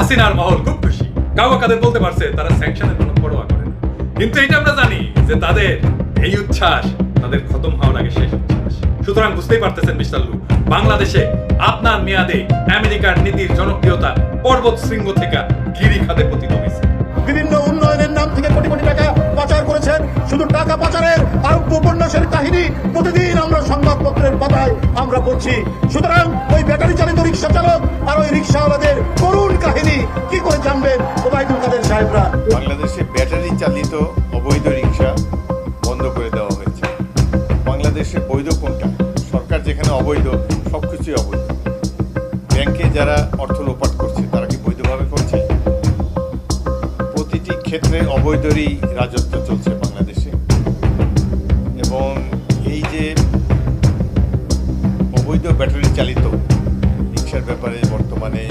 হাসিনার মহল খুব খুশি কাউয়া কাদের বলতে পারছে, তারা স্যাংশনের কোনো পরোয়া করে না। কিন্তু এটা আমরা জানি যে তাদের এই উচ্ছ্বাস, তাদের খতম হওয়ার আগে শেষ উচ্ছ্বাস। সুতরাং বুঝতেই পারতেছেন মিস্টাল্লু বাংলাদেশে আপনার মেয়াদে আমেরিকার নীতির জনপ্রিয়তা পর্বত শৃঙ্গ থেকে গিরি খাতে পতিত হয়েছে। বিভিন্ন উন্নয়নের নাম থেকে কোটি কোটি টাকা পাচার করেছেন। শুধু টাকা পাচারের আর উপন্যাসের কাহিনী প্রতিদিন আমরা সংবাদপত্রের পাতায় আমরা পড়ছি। সুতরাং ওই ব্যাটারি চালিত রিক্সা চালক আর ওই রিক্সাওয়ালাদের করুণ কাহিনী কি করে জানবেন ওবায়দুল কাদের সাহেবরা? বাংলাদেশে ব্যাটারি চালিত অবৈধ রিক্সা বন্ধ করে দেওয়া হয়েছে। বাংলাদেশে বৈধ কোনটা? সরকার যেখানে অবৈধ সব কিছুই অবৈধ। ব্যাংকে যারা অর্থ লোপাট করছে, তারা কি বৈধভাবে করছে? প্রতিটি ক্ষেত্রে অবৈধরই রাজত্ব চলছে বাংলাদেশে। অবৈধ ব্যাটারি চালিত রিক্সার ব্যাপারে বর্তমানে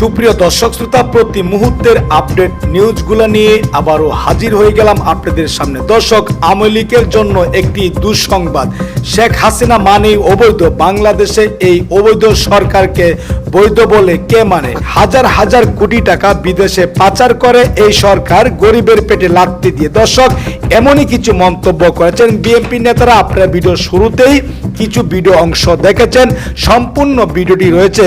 সুপ্রিয় দর্শক শ্রোতা, প্রতি মুহূর্তের আপডেট নিউজগুলো নিয়ে আবারও হাজির হয়ে গেলাম আপনাদের সামনে। দর্শক, আওয়ামী লীগের জন্য একটি দুঃসংবাদ। শেখ হাসিনা মানেই অবৈধ। বাংলাদেশে এই অবৈধ সরকারকে বৈধ বলে কে মানে? হাজার হাজার কোটি টাকা বিদেশে পাচার করে এই সরকার গরিবের পেটে লাগতে দিয়ে। দর্শক, এমনই কিছু মন্তব্য করেছেন বিএনপি নেতারা। আপনারা ভিডিও শুরুতেই কিছু ভিডিও অংশ দেখেছেন। সম্পূর্ণ ভিডিওটি রয়েছে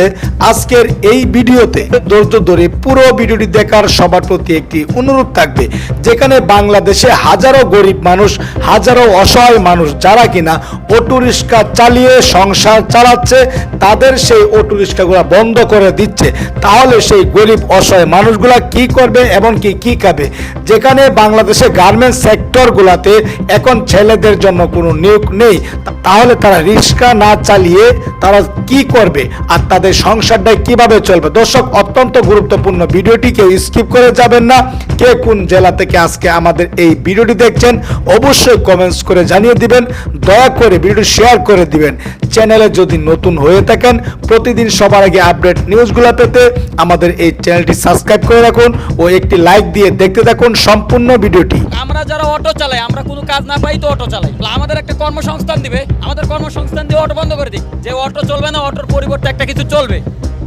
আজকের এই ভিডিওতে। ধৈর্য ধরে পুরো ভিডিওটি দেখার সবার প্রতি একটি অনুরোধ থাকবে, যেখানে বাংলাদেশে হাজারো গরিব মানুষ, হাজারো অসহায় মানুষ, যারা কিনা অটো রিক্সা চালিয়ে সংসার চালাচ্ছে, তাদের সেই অটো রিক্সাগুলো বন্ধ করে দিচ্ছে। তাহলে সেই গরিব, অসহায় মানুষগুলা কি করবে এবং কি কি খাবে? যেখানে বাংলাদেশে গার্মেন্টস সেক্টরগুলোতে এখন ছেলেদের জন্য কোনো নিয়োগ নেই তাহলে তারা রিক্সা না চালিয়ে তারা কি করবে? আর তাদের সংসারটাই কীভাবে চলবে? দর্শক, অত্যন্ত গুরুত্বপূর্ণ ভিডিওটি, কেউ স্কিপ করে যাবেন না। কে কোন জেলা থেকে আজকে আমাদের এই ভিডিওটি দেখছেন, অবশ্যই কমেন্টস করে জানিয়ে দিবেন। দয়া করে ভিডিও শেয়ার করে দিবেন। চ্যানেলে যদি নতুন হয়ে থাকেন, প্রতিদিন সবার আগে আপডেট নিউজগুলো পেতে আমাদের এই চ্যানেলটি সাবস্ক্রাইব করে রাখুন ও একটি লাইক দিয়ে দেখতে থাকুন সম্পূর্ণ ভিডিওটি। আমরা যারা অটো চালাই আমরা কোনো কাজ না পাই তো অটো চালাই। তাহলে আমাদের একটা কর্মসংস্থান দিবে আমাদের কর্মসংস্থান দিয়ে অটো বন্ধ করে দিক। যে অটো চলবে না অটোর পরিবর্তে একটা কিছু চলবে।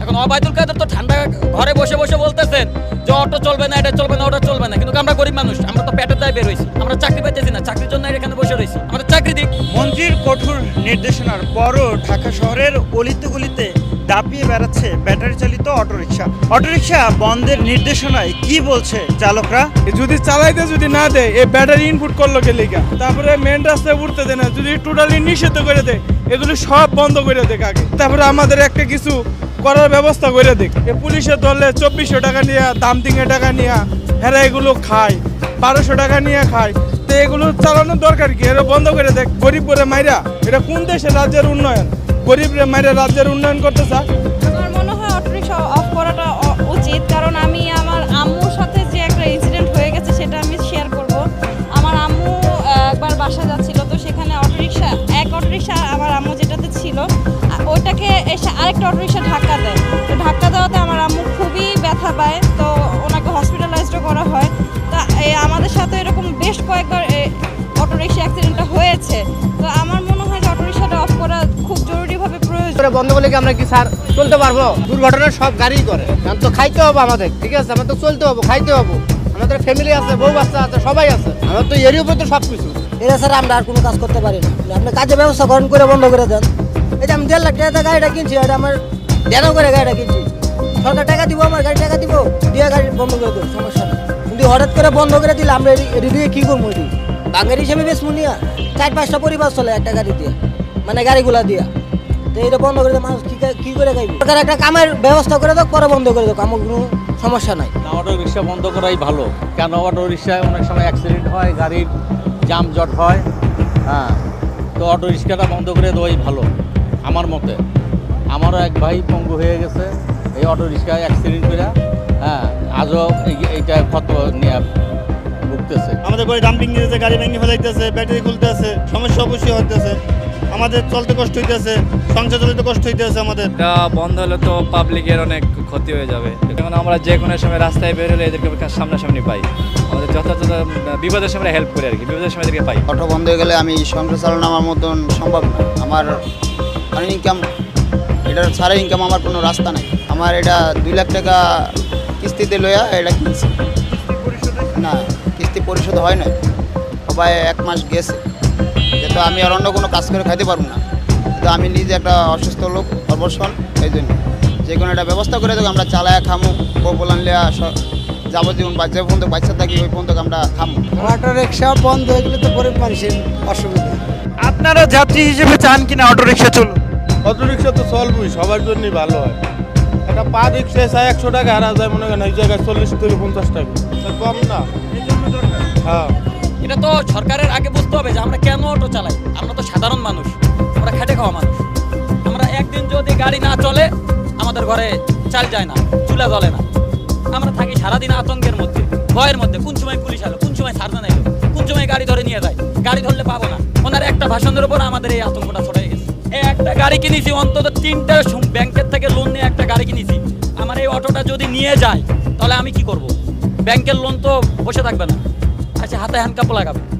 এখন অবায়দুল কাদের তো ঠান্ডা ঘরে বসে বসে বলতেছেন যে অটো চলবে না এটা চলবে না ওটা চলবে না। কিন্তু আমরা গরিব মানুষ আমরা তো পেটের দায় বের হয়েছি। আমরা চাকরি পাইতেছি না চাকরির জন্য এখানে বসে রয়েছি। আমাদের চাকরি দিক। মন্ত্রীর কঠোর নির্দেশনার পরও ঢাকা শহরের অলিতে গলিতে দাপিয়ে বেড়াচ্ছে ব্যাটারি চালিত অটোরিকশা। অটোরিকশা বন্ধের নির্দেশনায় কি বলছে চালকরা? যদি চালাইতে যদি না দেয় এই ব্যাটারি ইনপুট করল কে লিগা? তারপরে মেন রাস্তায় উঠতে দেয় না, যদি টোটালি নিষেধ করে দেয়, এগুলো সব বন্ধ করে দেয় আগে তারপরে আমাদের একটা কিছু করার ব্যবস্থা করে এ পুলিশে ধরলে চব্বিশশো টাকা নিয়ে দাম তিনে টাকা নিয়ে, হেরা এগুলো খায়, বারোশো টাকা নিয়ে খায়। তো এগুলো চালানোর দরকার কি? এরা বন্ধ করে দেখ গরিব করে মাইরা। এটা কোন দেশের রাজ্যের উন্নয়ন? গরিব রে রাজ্যের উন্নয়ন করতে চায়? আমার মনে হয় অটোরিক্সা অফ করাটা উচিত, কারণ আমি আমার আম্মুর সাথে যে একটা ইনসিডেন্ট হয়ে গেছে সেটা আমি শেয়ার করব। আমার আম্মু একবার বাসা যাচ্ছিল, তো সেখানে অটোরিক্সা এক অটোরিক্সা আমার আম্মু যেটাতে ছিল ওটাকে ওইটাকে এসে আরেকটা অটোরিক্সা করে বন্ধ করলে কি আমরা কি স্যার চলতে পারব? দুর্ঘটনা সব গাড়ি করে। কারণ তো খাইতে হবে আমাদের, ঠিক আছে? আমাদের তো চলতে হবে, খাইতে হবে। আমাদের ফ্যামিলি আছে, বউ বাচ্চা আছে, সবাই আছে। আমার তো এরই উপর তো সব কিছু এটা স্যার, আমরা আর কোনো কাজ করতে পারি না। আপনি কাজের ব্যবস্থা গ্রহণ করে বন্ধ করে দেন। এই যে আমি দেড় লাখ টাকা গাড়িটা কিনছি, এটা আমার দেড় করে গাড়িটা কিনছি। সরকার টাকা দিব, আমার গাড়ি টাকা দিব, দিয়ে গাড়ি বন্ধ করে দেবো, সমস্যা নেই। কিন্তু হঠাৎ করে বন্ধ করে দিলে আমরা এটি দিয়ে কী করব এটি? বাঙালি হিসেবে বেশ মুনিয়া। চার পাঁচটা পরিবার চলে একটা গাড়ি দিয়ে মানে গাড়িগুলা দিয়া। তো এটা বন্ধ করে মানুষ কী কা- করে খাইবে? সরকার একটা কামের ব্যবস্থা করে দাও পরে বন্ধ করে দাও আমার কোনো সমস্যা নাই। অটো রিক্সা বন্ধ করাই ভালো। কেন অটো রিক্সায় অনেক সময় অ্যাক্সিডেন্ট হয় গাড়ির জামজট হয় হ্যাঁ। তো অটো রিক্সাটা বন্ধ করে দেওয়াই ভালো আমার মতে। আমারও এক ভাই পঙ্গু হয়ে গেছে এই অটো রিক্সায় অ্যাক্সিডেন্ট করে হ্যাঁ আজও এই- এইটা ক্ষত নিয়ে ভুগতেছে। আমাদের পরে ডাম্পিং দিতেছে গাড়ি ভেঙে ফেলাইতেছে ব্যাটারি খুলতেছে সমস্যা অবশ্যই হতেছে আমাদের চলতে কষ্ট হইতেছে সংসার চলতে কষ্ট হইতেছে আমাদের। এটা বন্ধ হলে তো পাবলিকের অনেক ক্ষতি হয়ে যাবে। যেমন আমরা যে কোনো সময় রাস্তায় বের হলে এদেরকে সামনাসামনি পাই। আমাদের যথাযথ বিপদের সময় হেল্প করি আর কি বিপদের সময় এদেরকে পাই। অটো বন্ধ হয়ে গেলে আমি সংসার চালানো আমার মতন সম্ভব না। আমার মানে ইনকাম এটার ছাড়া ইনকাম আমার কোনো রাস্তা নাই। আমার এটা দুই লাখ টাকা কিস্তিতে লইয়া এটা কিনছি। না কিস্তি পরিশোধ হয় না সবাই এক মাস গেছে। যেহেতু আমি আর অন্য কোনো কাজ করে খাইতে পারব না। তো আমি নিজে একটা অসুস্থ লোক অবসর এই জন্য। যে কোনো একটা ব্যবস্থা করে দেবো আমরা চালায় খামু বলান লিয়া স- যাবতীয় বা যে পর্যন্ত বাচ্চা থাকি ওই পর্যন্ত আমরা খামু। অটো রিক্সা বন্ধ হয়ে গেলে তো গরিব মানুষের অসুবিধা। আপনারা যাত্রী হিসেবে চান কিনা অটো রিক্সা চলুন? অটো রিক্সা তো চলবই সবার জন্যই ভালো হয়। একটা পা রিক্সা চাই একশো টাকা হারা যায় মনে করেন এই জায়গায় চল্লিশ থেকে পঞ্চাশ টাকা। তা কম না। হ্যাঁ। এটা তো সরকারের আগে বুঝতে হবে যে আমরা কেন অটো চালাই। আমরা তো সাধারণ মানুষ, আমরা খেটে খাওয়া মানুষ। আমরা একদিন যদি গাড়ি না চলে, আমাদের ঘরে চাল যায় না, চুলা জ্বলে না। আমরা থাকি সারাদিন আতঙ্কের মধ্যে, ভয়ের মধ্যে। কোন সময় পুলিশ এলো কোন সময় সার্জন এলো, কোন সময় গাড়ি ধরে নিয়ে যায়। গাড়ি ধরলে পাবো না। ওনার একটা ভাষণের উপর আমাদের এই আতঙ্কটা ছড়াই গেছে। একটা গাড়ি কিনেছি, অন্তত তিনটা ব্যাংকের থেকে লোন নিয়ে একটা গাড়ি কিনেছি। আমার এই অটোটা যদি নিয়ে যায়, তাহলে আমি কি করব? ব্যাংকের লোন তো বসে থাকবে না। হাতে হ্যান্ডকাপ লাগাবে